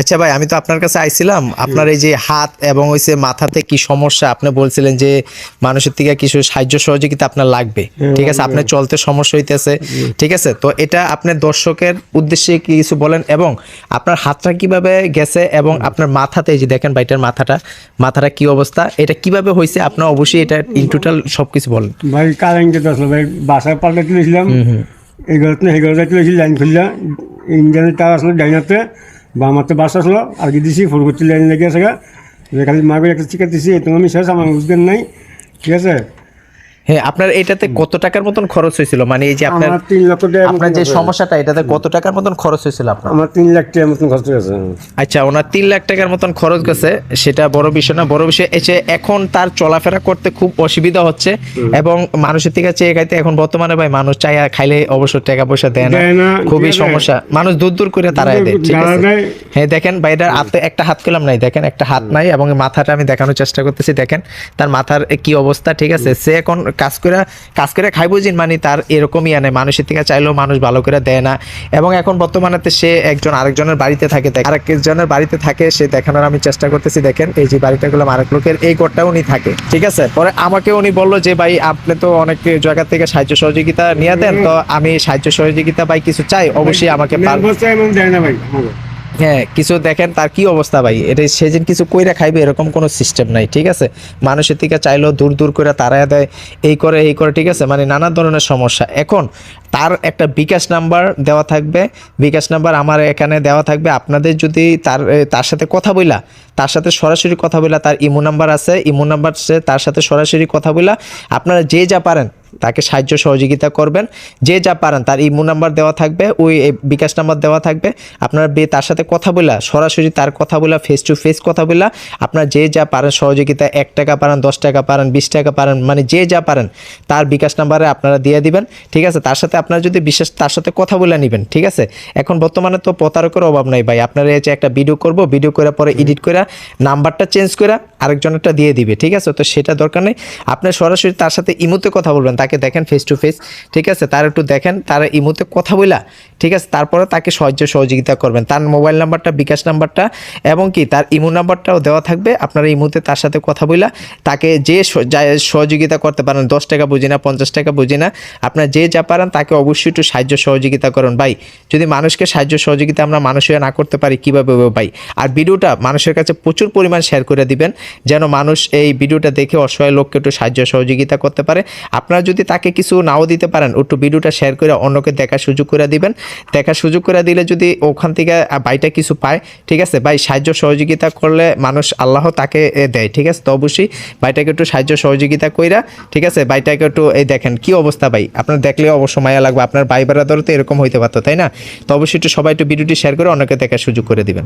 আচ্ছা ভাই আমি তো আপনার কাছে আইছিলাম। আপনার এই যে হাত এবং হইছে মাথাতে কি সমস্যা? আপনি বলছিলেন যে মানুষের থেকে কিছু সাহায্য সহযোগিতা আপনার লাগবে। ঠিক আছে আপনার চলতে সমস্যা হইতেছে। ঠিক আছে তো এটা আপনার দর্শকের উদ্দেশ্যে কিছু বলেন? এবং আপনার হাতটা কীভাবে গেছে এবং আপনার মাথাতে এই যে দেখেন ভাইটার মাথাটা মাথাটা কি অবস্থা? এটা কীভাবে হয়েছে আপনার অবশ্যই এটা ইন টোটাল সবকিছু বলেন। ভাই কারেন্টে ভাই বাসায় পাল্টে তুলেছিলাম এই ঘরতে সেই ঘরে তুলেছি লাইন খুললাম ইঞ্জিনের তার আসলো ডাইনাতে। বা হাতে বাস আসলো, আর কি দিছি, ফোন করতে লাইন লেগে আছে গা। যে খালি মাকে একটা চিকেন দিছি আমি শেষ, আমার বুঝবেন নাই। ঠিক আছে? হ্যাঁ আপনার এটাতে কত টাকার মতন খরচ হয়েছিল? মানে এই যে আপনার তিন লক্ষ আপনার যে সমস্যাটা এটাতে কত টাকার মতন খরচ হয়েছিল আপনার? আমার তিন লাখ টাকার মতন খরচ হয়েছে। আচ্ছা ওনার তিন লাখ টাকার মতন খরচ গেছে সেটা বড় বিষয় না বড় বিষয় এসে এখন তার চলাফেরা করতে খুব অসুবিধা হচ্ছে এবং মানুষের থেকে চেয়ে খাইতে এখন বর্তমানে ভাই মানুষ চাইয়া খাইলে অবশ্য টাকা পয়সা দেয় না খুবই সমস্যা। মানুষ দূর দূর করে তারাই দেয় ঠিক আছে? হ্যাঁ দেখেন ভাইটার হাতে একটা হাত পেলাম নাই দেখেন একটা হাত নাই এবং মাথাটা আমি দেখানোর চেষ্টা করতেছি দেখেন তার মাথার কি অবস্থা ঠিক আছে? সে এখন কাজ করে কাজ করে খাই বুঝিন মানে তার এরকমই আনে। মানুষের থেকে চাইলেও মানুষ ভালো করে দেয় না। এবং এখন বর্তমানে সে একজন আরেকজনের বাড়িতে থাকে আরেকজনের বাড়িতে থাকে, সে দেখানোর আমি চেষ্টা করতেছি, দেখেন, এই যে বাড়িটা গুলো আরেক লোকের এই ঘরটা উনি থাকে, ঠিক আছে? পরে আমাকে উনি বলল যে, ভাই, আপনি তো অনেক জায়গা থেকে সাহায্য সহযোগিতা নিয়ে দেন, তো আমি সাহায্য সহযোগিতা ভাই কিছু চাই, অবশ্যই আমাকে দেয় না ভাই। হ্যাঁ কিছু দেখেন তার কি অবস্থা ভাই? এটা সেদিন কিছু কইরা খাইবে, এরকম কোনো সিস্টেম নাই, ঠিক আছে? মানুষের থেকে চাইলেও দূর দূর করে তারাই দেয়, এই করে এই করে, ঠিক আছে? মানে নানা ধরনের সমস্যা। এখন তার একটা বিকাশ নাম্বার দেওয়া থাকবে, বিকাশ নাম্বার আমার এখানে দেওয়া থাকবে। আপনাদের যদি তার তার সাথে কথা বইলা, তার সাথে সরাসরি কথা বইলা, তার ইমো নাম্বার আছে, ইমো নাম্বার সে তার সাথে সরাসরি কথা বইলা, আপনারা যে যা পারেন তাকে সাহায্য সহযোগিতা করবেন। যে যা পারেন তার ইমো নাম্বার দেওয়া থাকবে ওই বিকাশ নাম্বার দেওয়া থাকবে। আপনারা বে- তার সাথে কথা বলা সরাসরি তার কথা বলা ফেস টু ফেস কথা বলা আপনারা যে যা পারেন সহযোগিতা এক টাকা পারেন দশ টাকা পারেন বিশ টাকা পারেন মানে যে যা পারেন তার বিকাশ নাম্বারে আপনারা দিয়ে দিবেন। ঠিক আছে? তার সাথে আপনারা যদি বিশেষ তার সাথে কথা বলে নেবেন ঠিক আছে? এখন বর্তমানে তো প্রতারকের অভাব নাই ভাই। আপনারা এই যে একটা ভিডিও করব ভিডিও করে পরে এডিট করে নাম্বারটা চেঞ্জ করে আরেকজনেরটা দিয়ে দিবে ঠিক আছে? তো সেটা দরকার নেই। আপনি সরাসরি তার সাথে ইমুতে কথা বলবেন তাকে দেখেন ফেস টু ফেস ঠিক আছে? তার একটু দেখেন, তার ইমুতে কথা বলা ঠিক আছে? তারপরে তাকে সাহায্য সহযোগিতা করবেন। তার মোবাইল নাম্বারটা বিকাশ নাম্বারটা এবং কি তার ইমো নাম্বারটাও দেওয়া থাকবে। আপনারা ইমুতে তার সাথে কথা বলা তাকে যে সহযোগিতা করতে পারেন, দশ টাকা বুঝি না, পঞ্চাশ টাকা বুঝি না, আপনার যে যা পারেন তাকে অবশ্যই একটু সাহায্য সহযোগিতা করুন। ভাই, যদি মানুষকে সাহায্য সহযোগিতা আমরা মানুষের না করতে পারি, কীভাবে ভাই? আর ভিডিওটা মানুষের কাছে প্রচুর পরিমাণ শেয়ার করে দিবেন, যেন মানুষ এই ভিডিওটা দেখে অসহায় লোককে একটু সাহায্য সহযোগিতা করতে পারে। আপনারা যদি তাকে কিছু নাও দিতে পারেন, একটু ভিডিওটা শেয়ার করে অন্যকে দেখার সুযোগ করে দিবেন। দেখার সুযোগ করে দিলে যদি ওখান থেকে ভাইটা কিছু পায়, ঠিক আছে? ভাই, সাহায্য সহযোগিতা করলে মানুষ আল্লাহ তাকে দেয়, ঠিক আছে? তো অবশ্যই ভাইটাকে একটু সাহায্য সহযোগিতা কইরা, ঠিক আছে? ভাইটাকে একটু এই দেখেন, কি অবস্থা ভাই? আপনার দেখলে অবশ্য মায়া লাগবে, আপনার ভাই বেড়াদারও তো এরকম হইতে পারতো, তাই না? তো অবশ্যই একটু সবাই একটু ভিডিওটি শেয়ার করে অন্যকে দেখার সুযোগ করে দিবেন।